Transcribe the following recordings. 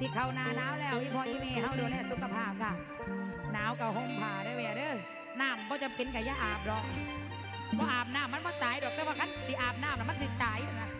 สิเข้าหน้าหนาวแล้วอีพ่ออีเมเฮาดูแลสุขภาพค่ะ หนาวกับห่มผ้าได้แม่เด้อน้ำบ่จะเป็นกับยาอาบหรอกว่าอาบน้ำมันบ่ตายดอกแต่ว่าคันสิอาบน้ำน่ะมันสิตายนะ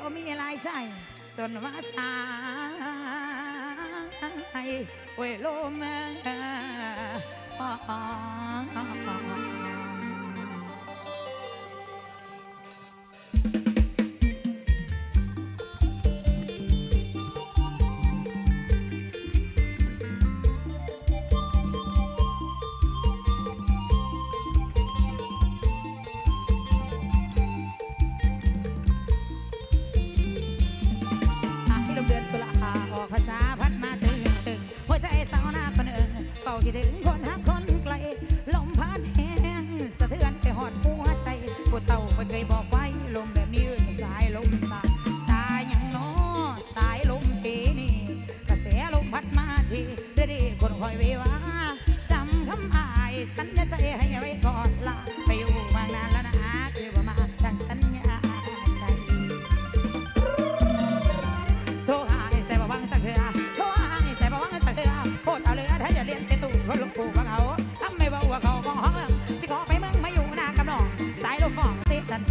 เขามีอะไรใส่จนว่าสายเวลมอ่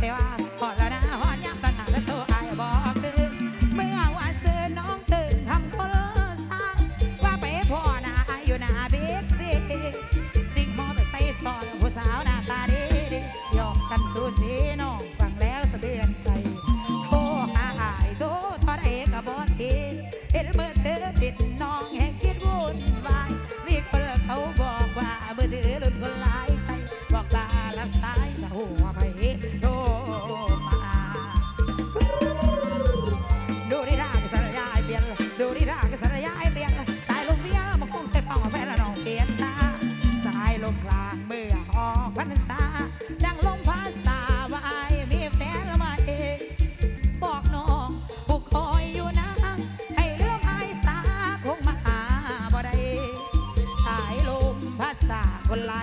se va. คนร้าย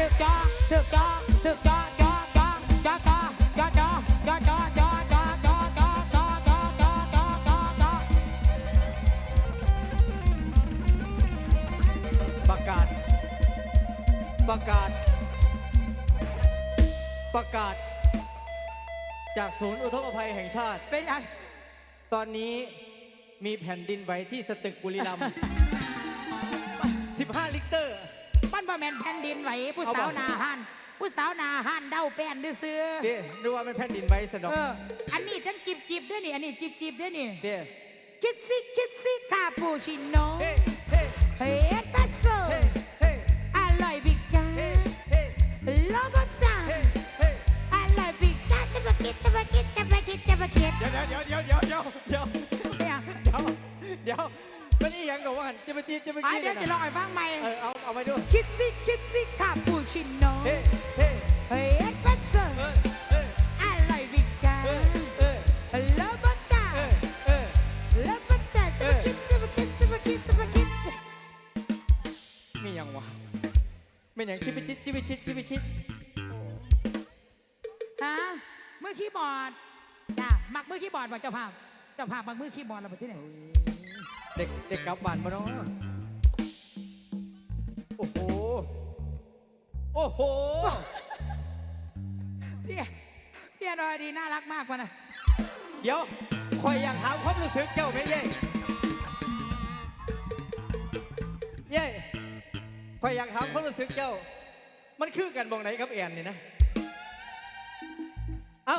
ถึกจอถึกจอถึกจอจอจอจอจอจอจอจอจอจอจอจอจอจอจอจอจอจอประกาศ ประกาศ ประกาศ จากศูนย์อุทกภัยแห่งชาติ เป็นยังตอนนี้มีแผ่นดินไหวที่สตึกบุรีรัมย์ 15 ลิตรปั้น บะแมนแผ่นดินไหวผู้เอาบ่สาวหนาหันผู้สาวหนาหันเด้าแป้นดื้อซื้อเด้ดูว่าเป็นแผ่นดินไหวสะดอกเอออันนี้จังจิบจิบด้วยนี่ อันนี้จิบจิบด้วยนี่เด้คิดสิคิดสิคาปูชิโน่เฮ้เฮ้เฮดปัสโซเฮ้เฮ้อร่อยบิกาเฮ้เฮ้โลบตาเฮ้เฮ้อร่อยบิกาตะบะคิดตะบะคิดตะบะคิดตะบะคิดเดี๋ยวเดี๋ยวเดี๋ยวเดี๋ยวเดี๋ยวเดี๋ยวเนี่ยเดี๋ยว เดี๋ยวมันอีหยังกับว่าหันจะไปตีจะไปอะกินเดี๋ยวจะลองให้ฟังใหม่ เออเอาเอาไปดูคิดสิคิดสิคาปูชิโน่เฮ้เฮ้เฮดปัสโซเออเอออร่อยบิกาเออเออโลบตาเออเออแล้วมันแต่จะมาคิดจะมาคิดจะมาคิดจะมาคิดมีหยังวะมีหยังชิบิชิดชิบิชิดชิบิชิดฮะมือคีย์บอร์ดจ้ามักมือคีย์บอร์ดบอกเจ้าภาพเจ้าภาพมักมือคีย์บอร์ดเราไปที่ไหน เด็กเด็กกลับบ้านปะเนาะโอ้โห โอ้โหพี่พี่อดอยดีน่ารักมากกว่านะเดี๋ยวคอยอยากถามความรู้สึกเจ้าไหมเย่เย่คอยอยากถามความรู้สึกเจ้า มันคือกันมองไหนกับแอนนี่นะ เอ้า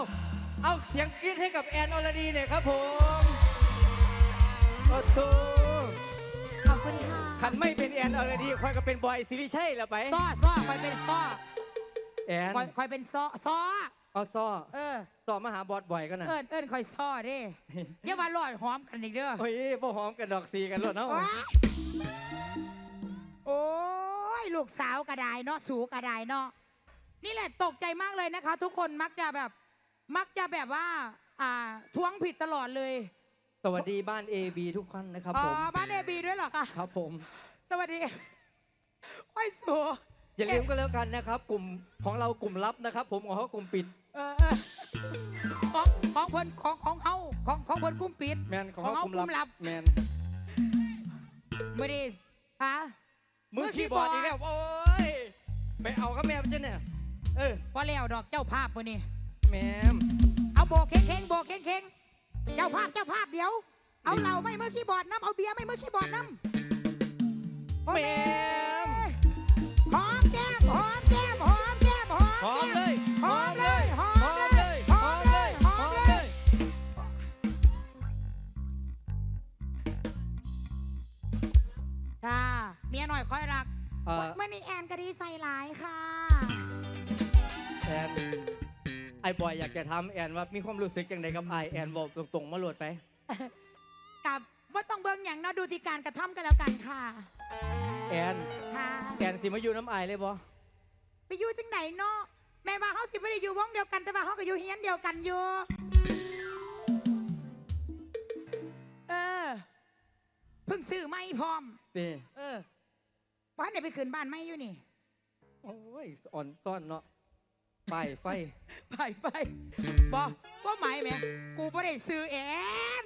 เอาเสียงกรี๊ดให้กับแอนอรดีเนี่ยครับผม โอ้โหขอบคุณค่ะขันไม่เป็นแอนอรดีคอยก็เป็นบอยสิริชัยแล้วไป ซ้อซ้อคอยเป็นซ้อแอนคอยคอยเป็นซ้อซ้อเอาซ้อเออต่อมาหาบอสบ่อยกันนะเอิญเอิญคอยซ้อเด้อย่ามาลอยหอมกันอีกเด้อโอ้ยบ่หอมกันดอกสีกันหลดเนาะว้ายโอ้ยลูกสาวกระไดเนาะสูกระไดเนาะนี่แหละตกใจมากเลยนะคะ ทุกคนมักจะแบบ มักจะแบบว่า อ่าทวงผิดตลอดเลย สวัสดีบ้าน AB ทุกท่านนะครับอ๋อผม บ้านเอบีด้วยเหรอคะครับผม สวัสดีโอ้ยสูอย่าลืมก็แล้วกันนะครับ กลุ่มของเรากลุ่มลับนะครับ ผมของเขากลุ่มปิด เออเออของของเพิ่นของของเฮาของของเพิ่นกุ้มปิด แมนของของเขาเขากลุ่มลับกลุ่มลับ แมนไม่ได้ฮะ มือคีย์บอร์ดอีกแล้วโอ้ยไปเอากับแม่เจ้าเนี่ยเออพอแล้วดอกเจ้าภาพมื้อนี้แมมเอาโบกเค้งๆโบกเค้งๆ เจ้าภาพเจ้าภาพเดี๋ยว เอาเหล้าไม่มือคีย์บอร์ดน้ำเอาเบียร์ไม่มือคีย์บอร์ดน้ำโอ้แมแม่มหอมแก้มหอมแก้มหอมแก้มหอมหอมแก้เลยหอมเลยหอหอมมเลเลยยหอมเลยหอมเลย ค่ะเมียหน่อยคอยรักเอ่อเมื่อนี้แอนก็ดีใจหลายค่ะ แอน ไอ้บอยอยากจะถามแอนว่ามีความรู้สึกยังไงกับไอแอนบอกตรงๆมาโหลดไป กับว่าต้องเบิ่งอย่างเนาะดูที่การกระทำกันแล้วกันค่ะ แอนค่ะแอนสิมาอยู่น้ำอายเลยบ่ไปอยู่จังไหนเนาะแม่นว่าเฮาสิบ่ได้อยู่วงเดียวกันแต่ว่าเฮาก็อยู่เฮียนเดียวกันอยู่เออเพิ่งซื้อไม่พร้อม นี่เออบ้านไหนไปขึ้นบ้านไม่อยู่นี่ โอ้ยอ่อนซ่อนเนาะ ไปไฟ ไปไปบอกก็หมายแหมกูไม่ได้ซื้อแอน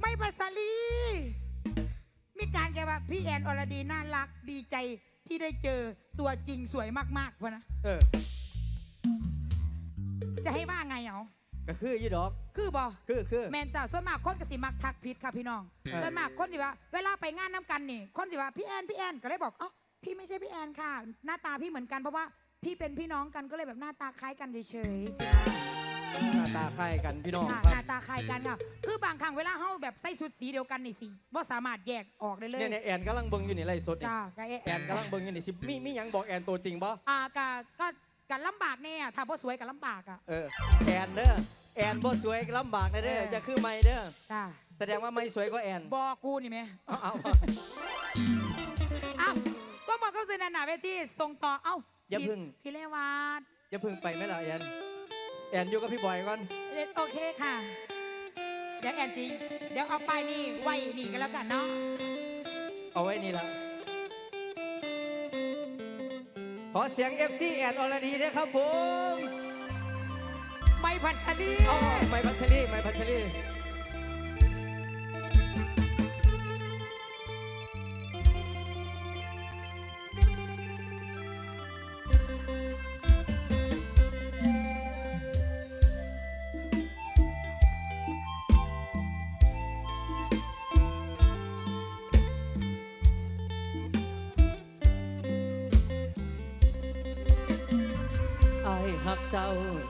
ไม่ปัสสาลีมีการแกว่าพี่แอนอรดีน่ารักดีใจที่ได้เจอตัวจริงสวยมากๆพะนะ เออ จะให้ว่าไงเอา ก็คืออยี่ดอก คือบอคือคือ แมนเจ้าส่วนมากคนกสิมักทักผิดค่ะพี่น้อง เออ ส่วนมากคนสิว่า เวลาไปงานน้ำกันนี่ คนสิว่าพี่แอนพี่แอนก็เลยบอกเอ้า พี่ไม่ใช่พี่แอนค่ะ หน้าตาพี่เหมือนกันเพราะว่าพี่เป็นพี่น้องกันก็เลยแบบหน้าตาคล้ายกันเฉยๆสินะหน้าตาคล้ายกันพี่น้องค่ะคหรัน้าบตาคล้ายกันค่ะ คือบางครั้งเวลาเฮาแบบใส่ชุดสีเดียวกันนี่สิว่าสามารถแยกออกได้เลยเนี่ยเนี่ยแอนกำลังเบิ่งอยู่นี่ไรสดนี่จ้าก็เอะแอนกำลังเบิ่งอยู่นี่สิมีมีหยังบอกแอนตัวจริงบ่อ่ากะก็กันลำบากแน่ถ้าบ่สวยกันลำบากอะ เออแอนเด้อแอนบ่สวยลำบากนะเด้อเออจะคือไม่เด้อจ้าแสดงว่าไม่สวยก็แอนบอกูนี่ไหมเอาเอาเอ้าก็มา เข้าสู่หนาเวทีส่งต่อเอ้าอย่าพี่พึ่ง พี่เลวัตอย่าเพึ่งไปไหมล่ะแอนแอนอยู่กับพี่บอยก่อน เอ่อโอเคค่ะ เดี๋ยวแอนจีเดี๋ยวเอาไปายนี่ไว้นี่กันแล้วกันเนาะเอาไว้นี่ละขอเสียง FC แอนอรดีด้วยครับผม ไม่พันคดีอ๋อไม่พัชรีไม่พัชรี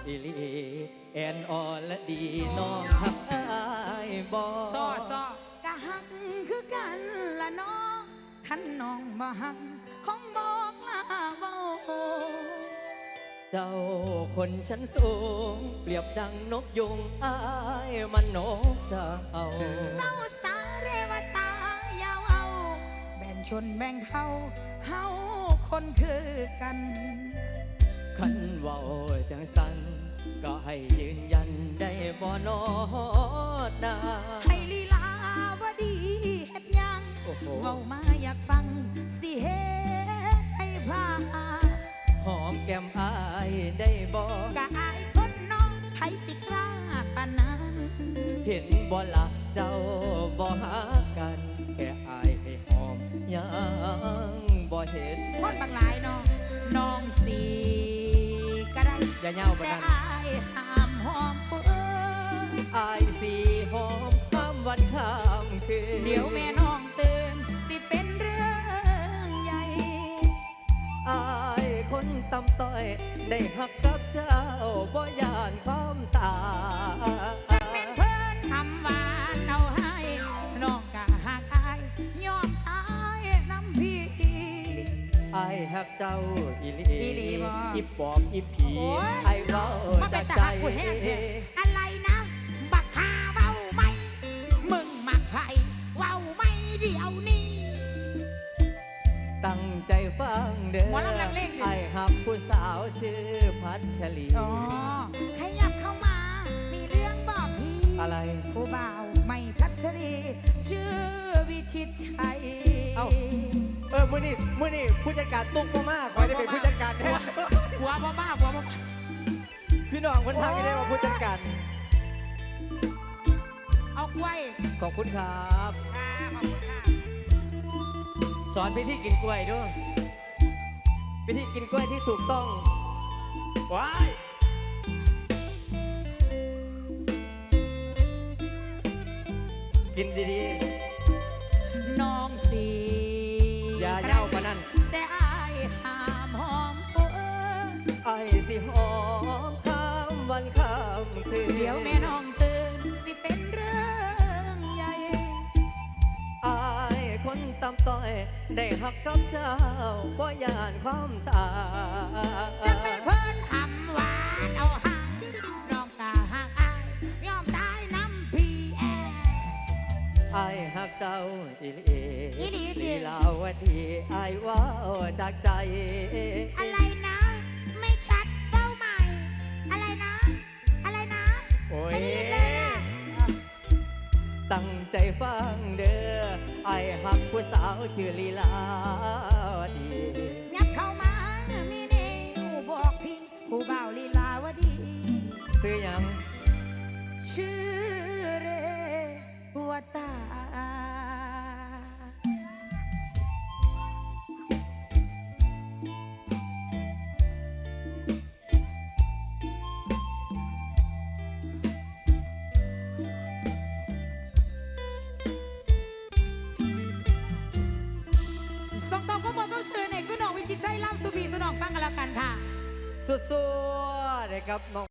อีหลีแอนออละดีน้องหักไอ้ายบอซอซอกะหักคือกันละเน้องขันน้องบ่หักคงบอกลาเบาเจ้าคนชั้นสูง เปรียบดังนกยุงไอ้ายมันนกเจ้าเศร้าสาเรวตายาวเอา แบ่งชนแบ่งเผ่าเฮาคนคือกัน ขันเว่าจังสัน ก็ให้ยืนยันได้บ่นอนาให้ลีลาวดีเฮ็ดหยังโอ้โหเว้ามาอยากฟัง สิเฮ็ดให้พาหอมแก้มอายได้บ่กะอายคนน้องไผสิกล้าปานนั้นเห็นบ่ละเจ้าบ่หากันแค่อายให้หอมยังบ่เห็นคนบางหลายน้องน้องสี ก็ได้อย่าเงาปานแต่นั้นอายห้ามหอมเปิ้นอายสีหอมข้ามวันข้ามคืนเดี๋ยวแม่น้องตื่นสิเป็นเรื่องใหญ่ อายคนตำต้อย ได้หักกับเจ้าบ่ยานความตาเป็นเพื่อนทำหวา หักเจ้าอีหลีอีหลีบ่อีปอบอีผีโอ้ย ไอ้เว้ามาเป็จานกตาใจ หักกูแห้งแท้อะไรนะ บักฮาเว้าไหมมึงมักไผ่เว้าไม่เดี๋ยวนี้ ตั้งใจฟังเด้อหมอลำลังเลงดิ ไอ้หักผู้สาวชื่อพัชรี อ๋อขยับเข้ามา มีเรื่องบอกพี่อะไร ผู้บ่าวไม่พัชรี ชื่อวิชิตชัยเอ้าเออมื้อนี้มื้อนี้ผู้จัดการตุ๊กบ่มาขอได้เป็นผู้จัดการแทนหัวบ่บ้าหัวบ่บ้าพี่น้องคนทางก็ได้ว่าผู้จัดการเอากล้วยขอบคุณครับอ่าขอบคุณค่ะสอนพิธีกินกล้วยด้วยพิธีกินกล้วยที่ถูกต้องว้ายกินดีน้ ดี๋ยวแม่น้องตื่นสิเป็นเรื่องใหญ่อายคนตำต้อย ได้หักกับเจ้าบ่ยานความตาจะเป็นเพิ่นทำหวานเอาให้น้องตาหากอายยอมตายน้ำพีแออายหักเจ้าอีหลีอีหลีลีลาวดีอายว่าจากใจ อะไรนะ ยไม่ได้ยินเลยอะตั้งใจฟังเด้อไอายหักผู้สาวชื่อลีลาวดี ยับเข้ามามีเนวบอกพี่ผู้บ่าวลีลาวดี ซื้อหยังชื่อเรวตา ดๆนะครับน้อง